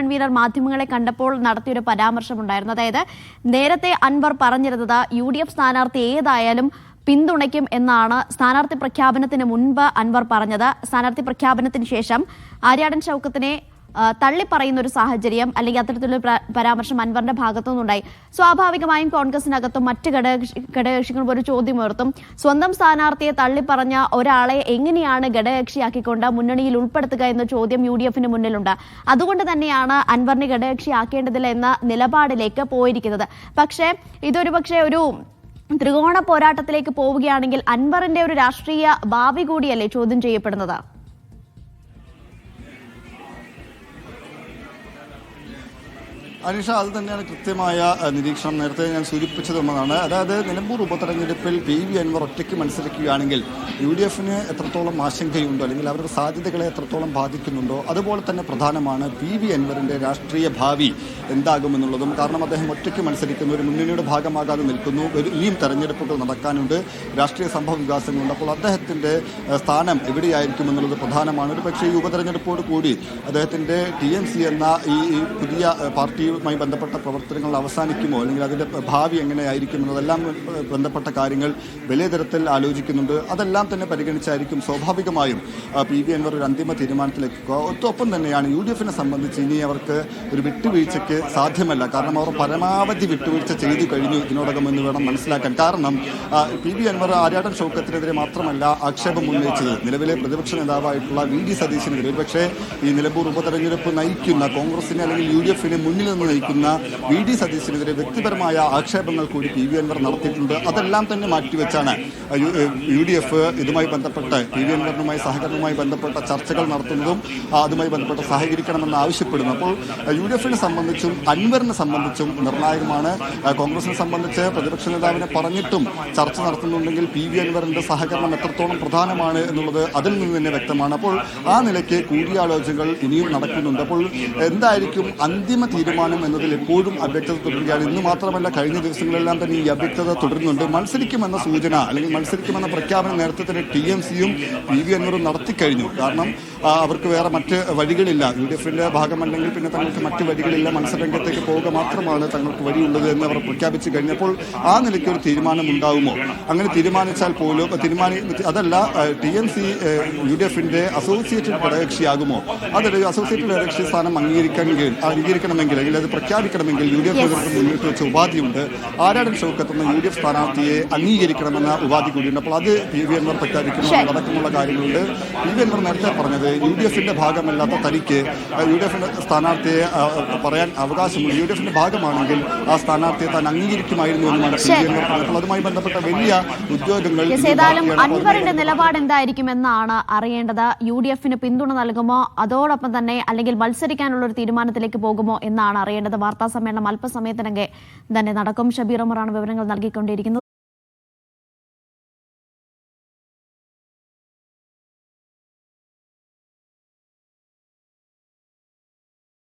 Convener മാധ്യമങ്ങളെ കണ്ടപ്പോൾ നടത്തിയൊരു പരാമർശമുണ്ടായിരുന്നു. അതായത് നേരത്തെ അൻവർ പറഞ്ഞിരുന്നത് യു ഡി എഫ് സ്ഥാനാർത്ഥി ഏതായാലും പിന്തുണയ്ക്കും എന്നാണ് സ്ഥാനാർത്ഥി പ്രഖ്യാപനത്തിന് മുൻപ് അൻവർ പറഞ്ഞത്. സ്ഥാനാർത്ഥി പ്രഖ്യാപനത്തിന് ശേഷം ആര്യാടൻ ഷൗക്കത്തിനെ ആ, തള്ളിപ്പറയുന്ന ഒരു സാഹചര്യം അല്ലെങ്കിൽ അത്തരത്തിലുള്ള പ്ര- പരാമർശം അൻവറിന്റെ ഭാഗത്തുനിന്നുണ്ടായി സ്വാഭാവികമായും കോൺഗ്രസിനകത്തും മറ്റ് ഘടക ഘടകകക്ഷികളും ഒരു ചോദ്യം ഉയർത്തും. സ്വന്തം സ്ഥാനാർത്ഥിയെ തള്ളിപ്പറഞ്ഞ ഒരാളെ എങ്ങനെയാണ് ഘടകകക്ഷിയാക്കിക്കൊണ്ട് മുന്നണിയിൽ ഉൾപ്പെടുത്തുക എന്ന ചോദ്യം യു ഡി എഫിന് മുന്നിലുണ്ട്. അതുകൊണ്ട് തന്നെയാണ് അൻവറിനെ ഘടകകക്ഷിയാക്കേണ്ടതില്ല എന്ന നിലപാടിലേക്ക് പോയിരിക്കുന്നത്. പക്ഷേ ഇതൊരു പക്ഷേ ഒരു ത്രികോണ പോരാട്ടത്തിലേക്ക് പോവുകയാണെങ്കിൽ അൻവറിന്റെ ഒരു രാഷ്ട്രീയ ഭാവി കൂടിയല്ലേ ചോദ്യം ചെയ്യപ്പെടുന്നത്? അനീഷ അത് തന്നെയാണ് കൃത്യമായ നിരീക്ഷണം. നേരത്തെ ഞാൻ സൂചിപ്പിച്ചത് എന്നതാണ് അതായത് നിലമ്പൂർ ഉപതെരഞ്ഞെടുപ്പിൽ പി വി അൻവർ ഒറ്റയ്ക്ക് മത്സരിക്കുകയാണെങ്കിൽ യു ഡി എഫിന് എത്രത്തോളം ആശങ്കയുണ്ടോ അല്ലെങ്കിൽ അവരുടെ സാധ്യതകളെ എത്രത്തോളം ബാധിക്കുന്നുണ്ടോ അതുപോലെ തന്നെ പ്രധാനമാണ് പി വി അൻവറിന്റെ രാഷ്ട്രീയ ഭാവി എന്താകുമെന്നുള്ളതും. കാരണം അദ്ദേഹം ഒറ്റയ്ക്ക് മത്സരിക്കുന്ന ഒരു മുന്നണിയുടെ ഭാഗമാകാതെ നിൽക്കുന്നു ഇനിയും തെരഞ്ഞെടുപ്പുകൾ നടക്കാനുണ്ട് രാഷ്ട്രീയ സംഭവ വികാസങ്ങളുണ്ട്. അപ്പോൾ അദ്ദേഹത്തിന്റെ സ്ഥാനം എവിടെയായിരിക്കും എന്നുള്ളത് പ്രധാനമാണ്. ഒരു പക്ഷേ ഈ ഉപതെരഞ്ഞെടുപ്പോട് കൂടി അദ്ദേഹത്തിന്റെ ടി എം സി എന്ന ഈ പുതിയ അഹ്, പാർട്ടിയുമായി ബന്ധപ്പെട്ട പ്രവർത്തനങ്ങൾ അവസാനിക്കുമോ? അല്ലെങ്കിൽ അതിന്റെ ഭാവി എങ്ങനെയായിരിക്കും എന്നതെല്ലാം ബന്ധപ്പെട്ട കാര്യങ്ങൾ വലിയ തരത്തിൽ ആലോചിക്കുന്നുണ്ട്. അതെല്ലാം തന്നെ പരിഗണിച്ചായിരിക്കും സ്വാഭാവികമായും പി. വി. അൻവർ ഒരു അന്തിമ തീരുമാനത്തിലേക്ക് ഒപ്പം തന്നെയാണ് യു ഡി എഫിനെ സംബന്ധിച്ച് ഇനി അവർക്ക് ഒരു വിട്ടുവീഴ്ചയ്ക്ക് സാധ്യമല്ല. കാരണം അവർ പരമാവധി വിട്ടുവീഴ്ച ചെയ്തു കഴിഞ്ഞു ഇതിനോടകം എന്ന് വേണം മനസ്സിലാക്കാൻ. കാരണം പി. വി. അൻവർ ആര്യാടൻ ഷൗക്കത്തിനെതിരെ മാത്രമല്ല ആക്ഷേപം ഉന്നയിച്ചത്. നിലവിലെ പ്രതിപക്ഷ നേതാവായിട്ടുള്ള വി. ഡി. സതീശിനെതിരെ. പക്ഷേ ഈ നിലമ്പൂർ ഉപതെരഞ്ഞെടുപ്പ് നയിക്കുന്ന കോൺഗ്രസിനെ അല്ലെങ്കിൽ യു ഡി എഫിനെ മുന്നിൽ നിന്ന് നയിക്കുന്ന വി ഡി സതീശനെതിരെ വ്യക്തിപരമായ ആക്ഷേപങ്ങൾ കൂടി പി വി അൻവർ നടത്തിയിട്ടുണ്ട്. അതെല്ലാം തന്നെ മാറ്റിവെച്ചാണ് യു- ഡി എഫ് ഇതുമായി ബന്ധപ്പെട്ട് പി വി അൻവറിനുമായി സഹകരണവുമായി ബന്ധപ്പെട്ട ചർച്ചകൾ നടത്തുന്നതും അതുമായി ബന്ധപ്പെട്ട് സഹകരിക്കണമെന്ന് ആവശ്യപ്പെടുന്നു. അപ്പോൾ യു ഡി എഫിനെ സംബന്ധിച്ചും അൻവറിനെ സംബന്ധിച്ചും നിർണായകമാണ്. കോൺഗ്രസിനെ സംബന്ധിച്ച് പ്രതിപക്ഷ നേതാവിനെ പറഞ്ഞിട്ടും ചർച്ച നടത്തുന്നുണ്ടെങ്കിൽ പി വി അൻവറിന്റെ സഹകരണം എത്രത്തോളം പ്രധാനമാണ് എന്നുള്ളത് അതിൽ നിന്ന് തന്നെ വ്യക്തമാണ്. അപ്പോൾ ആ നിലയ്ക്ക് കൂടിയാലോചനകൾ ഇനിയും നടക്കുന്നുണ്ട്. അപ്പോൾ എന്തായിരിക്കും അന്തിമ തീരുമാനം എന്നതിൽ എപ്പോഴും അവ്യക്തത തുടരുകയാണ്. ഇന്ന് മാത്രമല്ല കഴിഞ്ഞ ദിവസങ്ങളെല്ലാം തന്നെ ഈ അവ്യക്തത തുടരുന്നുണ്ട്. മത്സരിക്കുമെന്ന സൂചന അല്ലെങ്കിൽ മത്സരിക്കുമെന്ന പ്രഖ്യാപനം നേരത്തെ തന്നെ ടി എം സിയും പി വി അൻവറും നടത്തിക്കഴിഞ്ഞു. കാരണം അവർക്ക് വേറെ മറ്റ് വഴികളില്ല. യു ഡി എഫിന്റെ ഭാഗമല്ലെങ്കിൽ പിന്നെ തങ്ങൾക്ക് മറ്റ് വഴികളില്ല. മത്സരരംഗത്തേക്ക് പോവുക മാത്രമാണ് തങ്ങൾക്ക് വഴിയുള്ളത് എന്ന് അവർ പ്രഖ്യാപിച്ചു കഴിഞ്ഞപ്പോൾ ആ നിലയ്ക്ക് ഒരു തീരുമാനം ഉണ്ടാകുമോ അങ്ങനെ തീരുമാനിച്ചാൽ പോലും തീരുമാനി അതല്ല T M C U D എഫിന്റെ അസോസിയേറ്റഡ് ഘടകകക്ഷിയാകുമോ? അതൊരു അസോസിയേറ്റഡ് ഘടകകക്ഷി സ്ഥാനം അംഗീകരിക്കണമെങ്കിൽ അംഗീകരിക്കണമെങ്കിൽ അല്ലെങ്കിൽ അത് പ്രഖ്യാപിക്കണമെങ്കിൽ യു ഡി എഫ് നേതൃത്വം മുന്നോട്ട് വെച്ച ഉപാധിയുണ്ട്. ആരാടൻ ഷൗക്കത്ത് എന്ന യു ഡി എഫ് സ്ഥാനാർത്ഥിയെ അംഗീകരിക്കണമെന്ന ഉപാധി കൂടിയുണ്ട്. അപ്പോൾ അത് പി വി അൻവർ പ്രഖ്യാപിക്കണം അടക്കമുള്ള കാര്യങ്ങളുണ്ട്. പി വി അൻവർ നേരത്തെ പറഞ്ഞത് യു ഡി എഫിന്റെ ഭാഗമല്ലാത്ത തനിക്ക് യു ഡി എഫിന്റെ സ്ഥാനാർത്ഥിയെ പറയാൻ അവകാശമുണ്ട്. യു ഡി എഫിന്റെ ഭാഗമാണെങ്കിൽ ആ സ്ഥാനാർത്ഥിയെ താൻ അംഗീകരിക്കുമായിരുന്നു എന്നാണ് പി വി അൻവർ പറഞ്ഞത്. അതുമായി ബന്ധപ്പെട്ട വലിയ ഉദ്യോഗങ്ങൾ ഏതായാലും അൻവറിന്റെ നിലപാട് എന്തായിരിക്കുമെന്നാണ് അറിയേണ്ടത്. യു ഡി എഫിന് പിന്തുണ നൽകുമോ? അതോടൊപ്പം തന്നെ അല്ലെങ്കിൽ മത്സരിക്കാനുള്ള ഒരു തീരുമാനത്തിലേക്ക് പോകുമോ എന്നാണ് അറിയേണ്ടത്. വാർത്താ സമ്മേളനം അല്പസമയത്തിനകം തന്നെ നടക്കും. ഷബീർ ഉമറാണ് വിവരങ്ങൾ നൽകിക്കൊണ്ടിരിക്കുന്നത്.